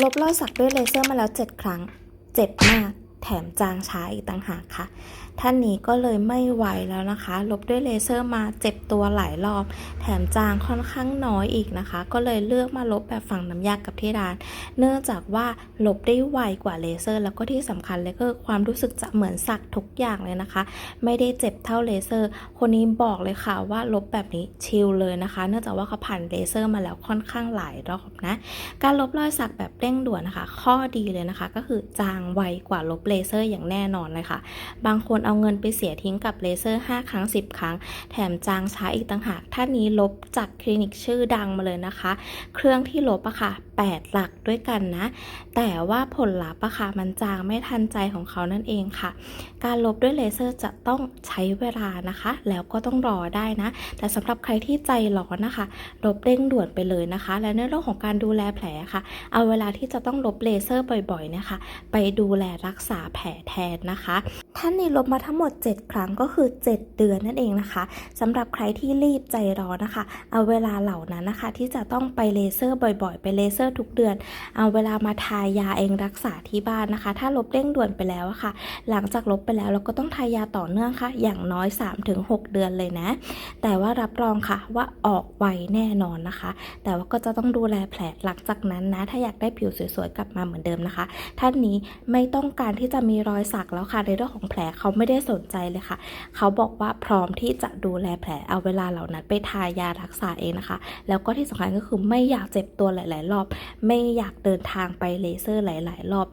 ลบรอยสักด้วยเลเซอร์มาแล้ว 7 ครั้ง เจ็บมาก แถมจางช้าอีกต่างหากค่ะท่านนี้ก็เลยไม่ไหวแล้วนะคะ ลบด้วยเลเซอร์มาเจ็บตัวหลายรอบ แถมจางค่อนข้างน้อยอีกนะคะ ก็เลยเลือกมาลบแบบฝังน้ำยากับที่ร้าน เนื่องจากว่าลบได้ไวกว่าเลเซอร์ แล้วก็ที่สำคัญเลยก็คือความรู้สึกจะเหมือนสักทุกอย่างเลยนะคะ ไม่ได้เจ็บเท่าเลเซอร์ คนนี้บอกเลยค่ะว่าลบแบบนี้ชิลเลยนะคะ เนื่องจากว่าเขาผ่านเลเซอร์มาแล้วค่อนข้างหลายรอบนะ การลบรอยสักแบบเร่งด่วนนะคะ ข้อดีเลยนะคะ ก็คือจางไวกว่าลบเลเซอร์อย่างแน่นอนเลยค่ะ บางคนเอาเงินไปเสียทิ้งกับเลเซอร์ 5 ครั้ง 10 ครั้ง แถมจางช้าอีกต่างหาก ท่านนี้ลบจากคลินิกชื่อดังมาเลยนะคะ เครื่องที่ลบอะค่ะ 8 หลักด้วยกันนะ แต่ว่าผลลัพธ์อะค่ะ มันจางไม่ทันใจของเขานั่นเองค่ะ การลบด้วยเลเซอร์จะต้องใช้เวลานะคะ แล้วก็ต้องรอได้นะ แต่สำหรับใครที่ใจร้อนนะคะ ลบเร่งด่วนไปเลยนะคะ และในเรื่องของการดูแลแผลค่ะ เอาเวลาที่จะต้องลบเลเซอร์บ่อยๆนี่ยค่ะไปดูแลรักษาแผลแทนนะคะ ท่านนี้ลบมาทั้งหมด 7 ครั้งก็คือ 7 เดือนนั่นเองนะคะสำหรับใครที่รีบใจร้อนนะคะ เอาเวลาเหล่านั้นนะคะ ที่จะต้องไปเลเซอร์บ่อยๆ ไปเลเซอร์ทุกเดือน เอาเวลามาทายาเองรักษาที่บ้านนะคะ ถ้าลบเร่งด่วนไปแล้วะค่ะ หลังจากลบไปแล้วเราก็ต้องทายาต่อเนื่องค่ะ อย่างน้อย 3-6 เดือนเลยนะ แต่ว่ารับรองค่ะว่าออกไวแน่นอนนะคะ แต่ว่าก็จะต้องดูแลแผลหลังจากนั้นนะ ถ้าอยากได้ผิวสวยๆกลับมาเหมือนเดิมนะคะ ท่านนี้ไม่ต้องการที่จะมีรอยสักแล้วค่ะในเรื่องของแผลเขาไม่ได้สนใจเลยค่ะ เขาบอกว่าพร้อมที่จะดูแลแผลเอาเวลาเหล่านั้นไปทายารักษาเองนะคะ แล้วก็ที่สำคัญก็คือไม่อยากเจ็บตัวหลาย ๆ รอบ ไม่อยากเดินทางไปเลเซอร์หลาย ๆ รอบ